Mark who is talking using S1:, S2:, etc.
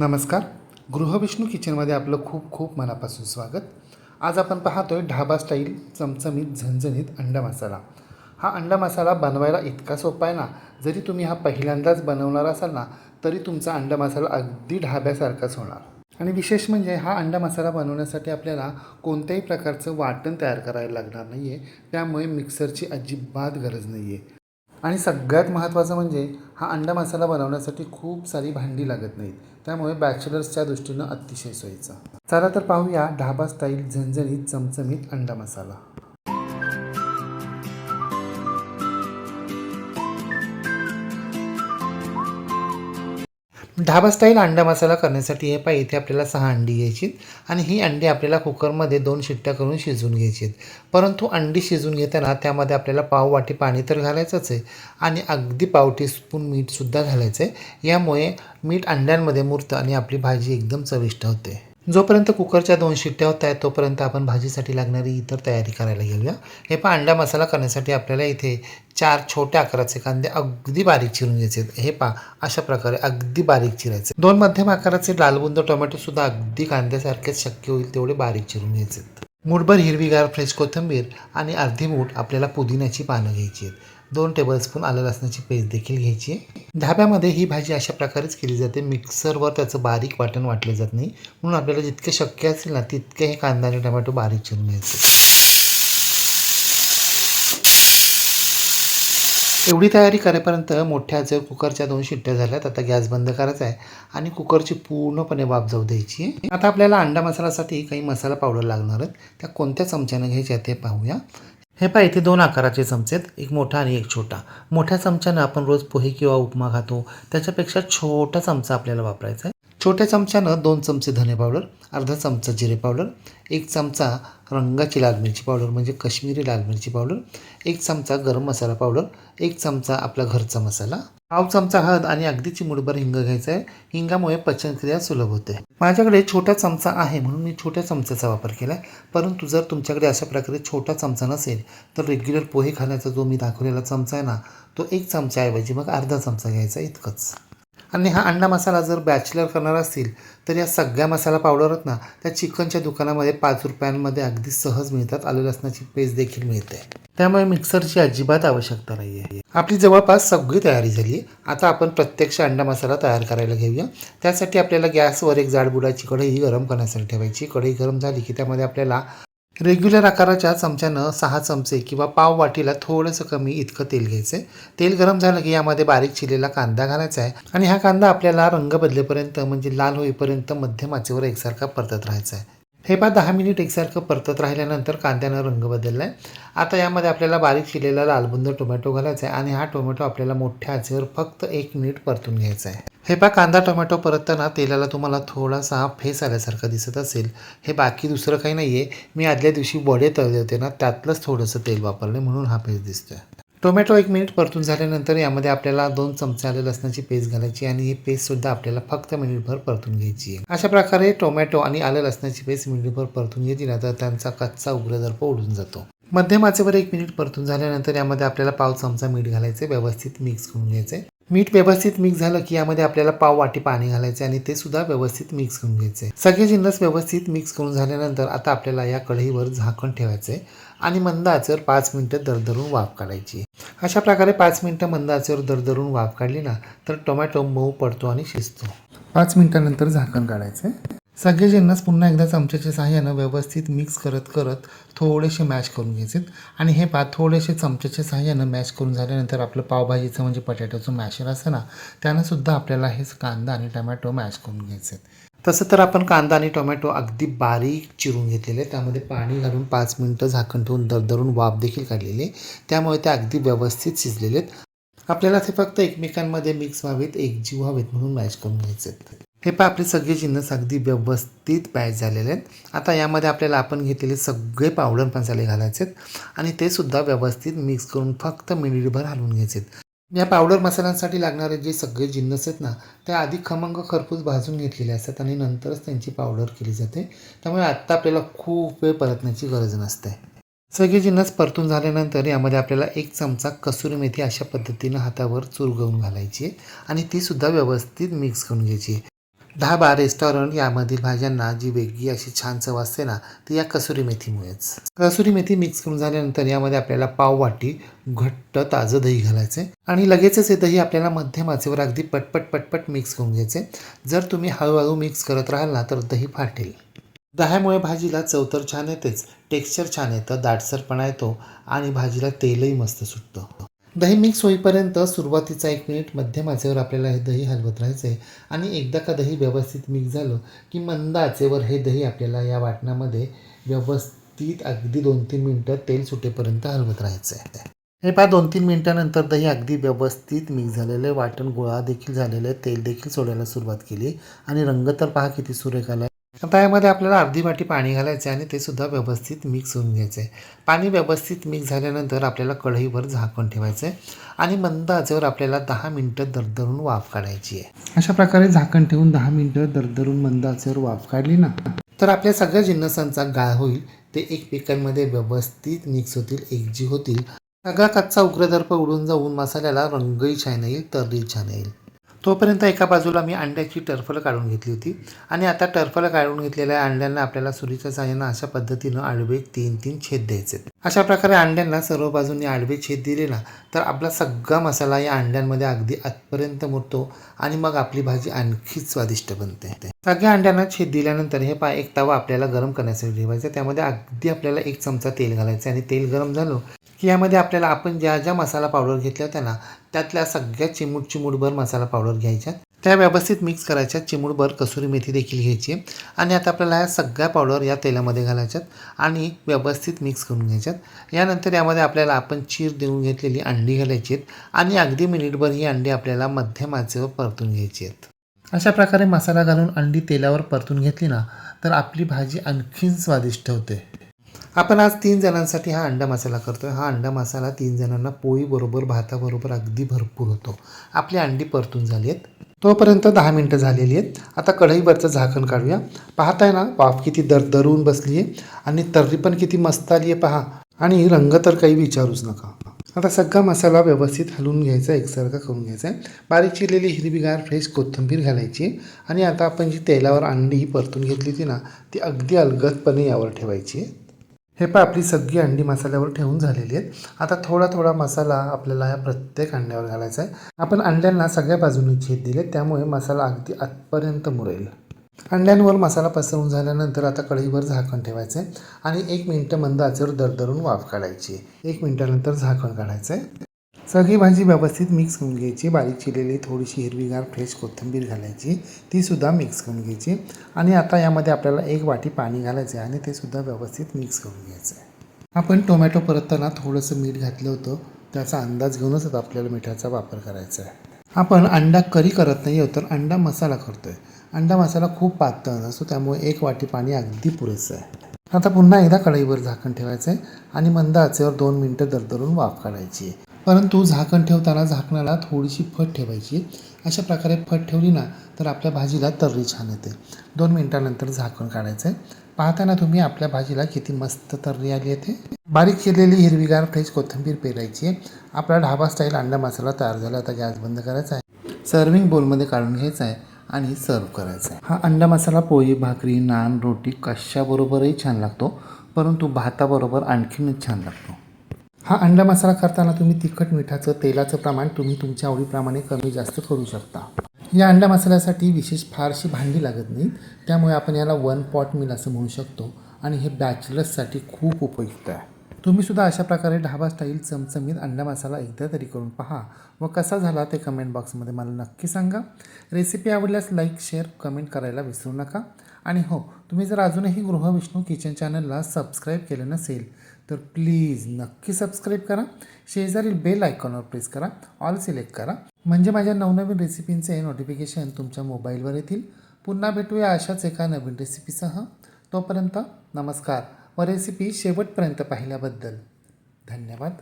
S1: नमस्कार. गृहविष्णू किचनमध्ये आपलं खूप खूप मनापासून स्वागत. आज आपण पाहतोय ढाबा स्टाईल चमचमीत झणझणीत अंडा मसाला. हा अंडा मसाला बनवायला इतका सोपा आहे ना? जरी तुम्ही हा पहिल्यांदाच बनवणार असाल ना तरी तुमचा अंडा मसाला अगदी ढाब्यासारखाच होणार. आणि विशेष म्हणजे हा अंडा मसाला बनवण्यासाठी आपल्याला कोणत्याही प्रकारचं वाटण तयार करायला लागणार नाही आहे त्यामुळे मिक्सरची अजिबात गरज नाही आहे आणि सगळ्यात महत्त्वाचं म्हणजे हा अंडा मसाला बनवण्यासाठी खूप सारी भांडी लागत नाहीत. त्यामुळे बॅचलर्सच्या दृष्टीनं अतिशय सोयीचा. चला तर पाहूया ढाबा स्टाईल झणझणीत चमचमीत अंडा मसाला. ढाबा स्टाईल अंडा मसाला करण्यासाठी हे पाहिजे इथे आपल्याला सहा अंडी घ्यायची आणि ही अंडी आपल्याला कुकरमध्ये दोन शिट्ट्या करून शिजवून घ्यायची आहेत परंतु अंडी शिजवून घेताना त्यामध्ये आपल्याला पाव वाटी पाणी तर घालायचंच आहे आणि अगदी पाव टीस्पून मीठसुद्धा घालायचं आहे यामुळे मीठ अंड्यांमध्ये मुरतं आणि आपली भाजी एकदम चविष्ट होते. जोपर्यंत कुकरच्या दोन शिट्ट्या होत आहेत तोपर्यंत आपण भाजीसाठी लागणारी इतर तयारी करायला घेऊया हे पण अंडा मसाला करण्यासाठी आपल्याला इथे चार छोट्या आकाराचे कांदे अगदी बारीक चिरून घ्यायचे आहेत. हे पा अशा प्रकारे अगदी बारीक चिरायचे दोन मध्यम आकाराचे लालबुंद टोमॅटो सुद्धा अगदी कांद्यासारखेच शक्य होईल तेवढे बारीक चिरून घ्यायचे आहेत. मूठभर हिरवीगार फ्रेश कोथिंबीर आणि अर्धी मूठ आपल्याला पुदिन्याची पानं घ्यायची आहेत दोन टेबलस्पून आलं लसणाची पेस्ट देखील घ्यायची आहे. ही भाजी अशा प्रकारेच केली जाते. मिक्सरवर त्याचं बारीक वाटण वाटलं जात नाही. म्हणून आपल्याला जितके शक्य असेल ना तितके हे कांदा आणि टोमॅटो बारीक चिरून घ्यायचे. एवढी तयारी करेपर्यंत मोठ्या आचेवर कुकरच्या दोन शिट्ट्या झाल्यात आता गॅस बंद करायचा आहे आणि कुकरची पूर्णपणे वाफ जाऊ द्यायची आता आपल्याला अंडा मसाल्यासाठी काही मसाला पावडर लागणार आहेत. त्या कोणत्या चमच्यानं घ्यायच्या ते पाहूया. हे पहा इथे दोन आकाराचे चमचे आहेत. एक मोठा आणि एक छोटा. मोठ्या चमच्यानं आपण रोज पोहे किंवा उपमा खातो. त्याच्यापेक्षा छोटा चमचा आपल्याला वापरायचा आहे. छोट्या चमच्यानं दोन चमचे धने पावडर अर्धा चमचा जिरे पावडर एक चमचा रंगाची लाल मिरची पावडर म्हणजे कश्मीरी लाल मिरची पावडर एक चमचा गरम मसाला पावडर एक चमचा आपला घरचा मसाला. पाव चमचा हळद आणि अगदी चिमुडभर हिंग घ्यायचा आहे. हिंगामुळे पचनक्रिया सुलभ होते. माझ्याकडे छोटा चमचा आहे म्हणून मी छोट्या चमच्याचा वापर केला आहे परंतु जर तुमच्याकडे अशा प्रकारे छोटा चमचा नसेल तर रेग्युलर पोहे खाण्याचा जो मी दाखवलेला चमचा आहे ना तो एक चमच्याऐवजी मग अर्धा चमचा घ्यायचा इतकंच. आणि हा अंडा मसाला जर बॅचलर करणार असतील तर या सगळ्या मसाला पावडरात ना त्या चिकनच्या दुकानामध्ये पाच रुपयांमध्ये अगदी सहज मिळतात. आलं लसणाची पेस्ट देखील मिळते. त्यामुळे मिक्सरची अजिबात आवश्यकता नाही आहे आपली जवळपास सगळी तयारी झाली. आता आपण प्रत्यक्ष अंडा मसाला तयार करायला घेऊया. त्यासाठी आपल्याला गॅसवर एक जाडबुडाची कढई गरम करण्यासाठी ठेवायची. कढई गरम झाली की त्यामध्ये आपल्याला रेग्युलर आकाराच्या चमच्यानं सहा चमचे किंवा पाव वाटीला थोडंसं कमी इतकं तेल घ्यायचं. आहे तेल गरम झालं की यामध्ये बारीक चिरलेला कांदा घालायचा आहे आणि हा कांदा आपल्याला रंग बदलेपर्यंत म्हणजे लाल होईपर्यंत मध्यम आचेवर एकसारखा परतत राहायचा आहे. हे पा दहा मिनिट एकसारखं परतत राहिल्यानंतर कांद्यानं रंग बदलला आहे. आता यामध्ये आपल्याला बारीक चिरलेला लालबुंद टोमॅटो घालायचा आहे आणि हा टोमॅटो आपल्याला मोठ्या आचेवर फक्त एक मिनिट परतून घ्यायचा आहे. हे पहा कांदा टोमॅटो परतताना तेलाला तुम्हाला थोडासा फेस आल्यासारखा दिसत असेल. हे बाकी दुसरं काही नाही आहे मी आदल्या दिवशी वडे तळले होते ना त्यातलंच थोडंसं तेल वापरले म्हणून हा फेस दिसतोय. टोमॅटो एक मिनिट परतून झाल्यानंतर यामध्ये आपल्याला दोन चमचे आले लसणाची पेस्ट घालायची आणि ही पेस्टसुद्धा आपल्याला फक्त मिनिटभर परतून घ्यायची आहे. अशा प्रकारे टोमॅटो आणि आलं लसणाची पेस्ट मिनिटभर परतून घेतली ना तर त्यांचा कच्चा उग्रदर्प उडून जातो. मध्यम आचेवर एक मिनिट परतून झाल्यानंतर यामध्ये आपल्याला पाव चमचा मीठ घालायचे व्यवस्थित मिक्स करून घ्यायचे मीठ व्यवस्थित मिक्स झालं की यामध्ये आपल्याला पाव वाटी पाणी घालायचे आणि ते सुद्धा व्यवस्थित मिक्स करून घ्यायचे. सगळे जिन्नस व्यवस्थित मिक्स करून झाल्यानंतर आता आपल्याला या कढईवर झाकण ठेवायचे आणि मंद आचेवर पाच मिनटं दरदरून वाफ काढायची. अशा प्रकारे पाच मिनटं मंद आचेवर दरदरून वाफ काढली ना तर टोमॅटो मऊ पडतो आणि शिजतो. पाच मिनटानंतर झाकण काढायचं सगळे जिन्नस पुन्हा एकदा चमच्याच्या सहाय्यानं व्यवस्थित मिक्स करत करत थोडेसे मॅश करून घ्यायचे आणि हे पा थोडेसे चमच्याच्या साहाय्यानं मॅश करून झाल्यानंतर आपलं पावभाजीचं म्हणजे बटाट्याचं मॅशर असतं ना त्यानंसुद्धा आपल्याला हे कांदा आणि टमॅटो मॅश करून घ्यायचे तसं तर आपण कांदा आणि टोमॅटो अगदी बारीक चिरून घेतलेले त्यामध्ये पाणी घालून पाच मिनटं झाकण ठेवून दरदरून वाफ देखील काढलेली आहे त्यामुळे ते अगदी व्यवस्थित शिजलेले आहेत आपल्याला ते फक्त एकमेकांमध्ये मिक्स व्हावेत एकजीव व्हावेत म्हणून मॅश करून घ्यायचे आहेत हे पहा आपले सगळे जिन्नस अगदी व्यवस्थित पॅच झालेले आहेत. आता यामध्ये आपल्याला आपण घेतलेले सगळे पावडर मसाले घालायचे आहेत. आणि ते सुद्धा व्यवस्थित मिक्स करून फक्त मिनिटभर हलवून घ्यायचे आहेत. या पावडर मसाल्यांसाठी लागणारे जे सगळे जिन्नस आहेत ना ते आधी खमंग खरपूस भाजून घेतलेले असतात आणि नंतरच त्यांची पावडर केली जाते. त्यामुळे आत्ता आपल्याला खूप वेळ परतण्याची गरज नसते. सगळे जिन्नस परतून झाल्यानंतर यामध्ये आपल्याला एक चमचा कसुरी मेथी अशा पद्धतीनं हातावर चुरगवून घालायची आहे. आणि तीसुद्धा व्यवस्थित मिक्स करून घ्यायची आहे. ढाबा रेस्टॉरंट यामधील भाज्यांना जी वेगळी अशी छान चव असते ना ती या कसुरी मेथीमुळेच. कसुरी मेथी मिक्स करून झाल्यानंतर यामध्ये आपल्याला पाव वाटी घट्ट ताजं दही घालायचे आणि लगेचच हे दही आपल्याला मध्यम आचेवर अगदी पटपट पटपट मिक्स करून घ्यायचे. जर तुम्ही हळूहळू मिक्स करत राहाल ना तर दही फाटेल. दह्यामुळे भाजीला चव तर छान येतेच टेक्स्चर छान येतं दाटसरपणा येतो आणि भाजीला तेलही मस्त सुटतं. दही मिक्स होईपर्यंत सुरुवातीचा एक मिनिट मध्यम आचेवर आपल्याला हे दही हलवत राहायचं आहे आणि एकदा का दही व्यवस्थित मिक्स झालं की मंद आचेवर हे दही आपल्याला या वाटणामध्ये व्यवस्थित अगदी दोन तीन मिनटं तेल सुटेपर्यंत हलवत राहायचं आहे हे पहा दोन तीन मिनटानंतर दही अगदी व्यवस्थित मिक्स झालेलं आहे. वाटण गोळा देखील झालेलं आहे. तेल देखील सोडायला सुरुवात केली. आणि रंग तर पहा किती सुरेख आला. आता त्यामध्ये आपल्याला अर्धी वाटी पाणी घालायचं आणि ते सुद्धा व्यवस्थित मिक्स होऊन घ्यायचं. आहे पाणी व्यवस्थित मिक्स झाल्यानंतर आपल्याला कढईवर झाकण ठेवायचं आहे आणि मंद आचेवर आपल्याला दहा मिनटं दरदरून वाफ काढायची आहे. अशा प्रकारे झाकण ठेवून दहा मिनटं दरदरून मंद आचेवर वाफ काढली ना तर आपल्या सगळ्या जिन्नसांचा गाळ होईल. ते एकमेकांमध्ये व्यवस्थित मिक्स होतील एकजीव होतील. सगळा कच्चा उग्रदर्प उडून जाऊन मसाल्याला रंगही छान येईल तर्री छान येईल. तोपर्यंत एका बाजूला मी अंड्याची टर्फलं काढून घेतली होती. आणि आता टर्फलं काढून घेतलेल्या अंड्यांना आपल्याला सुरीच्या साह्यानं अशा पद्धतीनं आडवे तीन तीन छेद द्यायचे अशा प्रकारे अंड्यांना सर्व बाजूंनी आडवे छेद दिले ना तर आपला सगळा मसाला या अंड्यांमध्ये अगदी आतपर्यंत मुरतो आणि मग आपली भाजी आणखीच स्वादिष्ट बनते. सगळ्या अंड्यांना छेद दिल्यानंतर हे पा एक तवा आपल्याला गरम करण्यासाठी ठेवायचा त्यामध्ये अगदी आपल्याला एक चमचा तेल घालायचं आणि तेल गरम झालं की यामध्ये आपल्याला आपण ज्या ज्या मसाला पावडर घेतल्या होत्या ना त्यातल्या सगळ्या चिमूट चिमूटभर मसाला पावडर घ्यायच्या. त्या व्यवस्थित मिक्स करायच्या. चिमूटभर कसुरी मेथी देखील घ्यायची. आणि आता आपल्याला या सगळ्या पावडर या तेलामध्ये घालायच्यात आणि व्यवस्थित मिक्स करून घ्यायच्यात. यानंतर यामध्ये आपल्याला आपण चीर देऊन घेतलेली अंडी घालायची आहेत आणि अगदी मिनिटभर ही अंडी आपल्याला मध्यम आचेवर परतून घ्यायची आहेत. अशा प्रकारे मसाला घालून अंडी तेलावर परतून घेतली ना तर आपली भाजी आणखीन स्वादिष्ट होते. आपण आज तीन जणांसाठी हा अंडा मसाला करतो आहे हा अंडा मसाला तीन जणांना पोळीबरोबर भाताबरोबर अगदी भरपूर होतो. आपली अंडी परतून झाली आहेत. तोपर्यंत दहा मिनटं झालेली आहेत. आता कढईवरचं झाकण काढूया. पाहताय ना वाफ किती दर दरवून बसली आहे आणि तर्री पण किती मस्त आली आहे पहा. आणि रंग तर काही विचारूच नका. आता सगळा मसाला व्यवस्थित हलवून घ्यायचा एकसारखा करून घ्यायचा आहे. बारीक चिरलेली हिरवीगार फ्रेश कोथिंबीर घालायची आणि आता आपण जी तेलावर अंडी परतून घेतली होती ना ती अगदी अलगदपणे यावर ठेवायची आहे. हे पण आपली सगळी अंडी मसाल्यावर ठेवून झालेली आहेत. आता थोडा थोडा मसाला आपल्याला या प्रत्येक अंड्यावर घालायचा आहे. आपण अंड्यांना सगळ्या बाजूने छेद दिले त्यामुळे मसाला अगदी आतपर्यंत मुरेल अंड्यांवर मसाला पसरवून झाल्यानंतर आता कढईवर झाकण ठेवायचं आहे आणि एक मिनटं मंद आचेवर दरदरून वाफ काढायची आहे. एक मिनटानंतर झाकण काढायचं आहे. सगळी भाजी व्यवस्थित मिक्स करून घ्यायची. बारीक चिरलेली थोडीशी हिरवीगार फ्रेश कोथिंबीर घालायची. तीसुद्धा मिक्स करून घ्यायची. आणि आता यामध्ये आपल्याला एक वाटी पाणी घालायचं आहे आणि ते सुद्धा व्यवस्थित मिक्स करून घ्यायचं आहे आपण टोमॅटो परतताना थोडंसं मीठ घातलं होतं. त्याचा अंदाज घेऊनच आता आपल्याला मिठाचा वापर करायचा आहे आपण अंडा करी करत नाही आहोत तर अंडा मसाला करतोय. अंडा मसाला खूप पातळ नसतो त्यामुळे एक वाटी पाणी अगदी पुरेसं आहे आता पुन्हा एकदा कढईवर झाकण ठेवायचं आहे आणि मंद आचेवर दोन मिनटं दरदरून वाफ काढायची. आहे परंतु झाकण ठेवताना झाकणाला थोडीशी फट ठेवायची. अशा प्रकारे फट ठेवली ना तर आपल्या भाजीला तर्री छान येते. दोन मिनटानंतर झाकण काढायचं आहे पाहताना तुम्ही आपल्या भाजीला किती मस्त तर्री आली आहे ते बारीक केलेली हिरवीगार फ्रेश कोथिंबीर पेरायची आहे. आपला ढाबा स्टाईल अंडा मसाला तयार झाला. आता गॅस बंद करायचा आहे. सर्विंग बोलमध्ये काढून घ्यायचा आहे आणि सर्व करायचा आहे. हा अंडा मसाला पोळी भाकरी नान रोटी कशाबरोबरही छान लागतो. परंतु भाताबरोबर आणखीनच छान लागतो. हा अंडा मसाला करताना तुम्ही तिखट मिठाचं तेलाचं प्रमाण तुम्ही तुमच्या आवडीप्रमाणे कमी जास्त करू शकता. या अंडा मसाल्यासाठी विशेष फारशी भांडी लागत नाहीत. त्यामुळे आपण याला वन पॉट मिल असं म्हणू शकतो आणि हे बॅचलर्ससाठी खूप उपयुक्त आहे. तुम्ही सुद्धा अशा प्रकारे ढाबा स्टाईल चमचमीत अंडा मसाला एकदा तरी करून पहा व कसा झाला ते कमेंट बॉक्समध्ये मला नक्की सांगा. रेसिपी आवडल्यास लाईक शेअर कमेंट करायला विसरू नका. आणि हो तुम्ही जर अजूनही गृहविष्णू किचन चॅनलला सबस्क्राईब केलं नसेल तर प्लीज नक्की सबस्क्राईब करा. शेजारील बेल आयकॉनवर प्रेस करा. ऑल सिलेक्ट करा. म्हणजे माझ्या नवनवीन रेसिपींचे नोटिफिकेशन तुमच्या मोबाईलवर येतील. पुन्हा भेटूया अशाच एका नवीन रेसिपीसह तोपर्यंत नमस्कार. व रेसिपी शेवटपर्यंत पाहिल्याबद्दल धन्यवाद.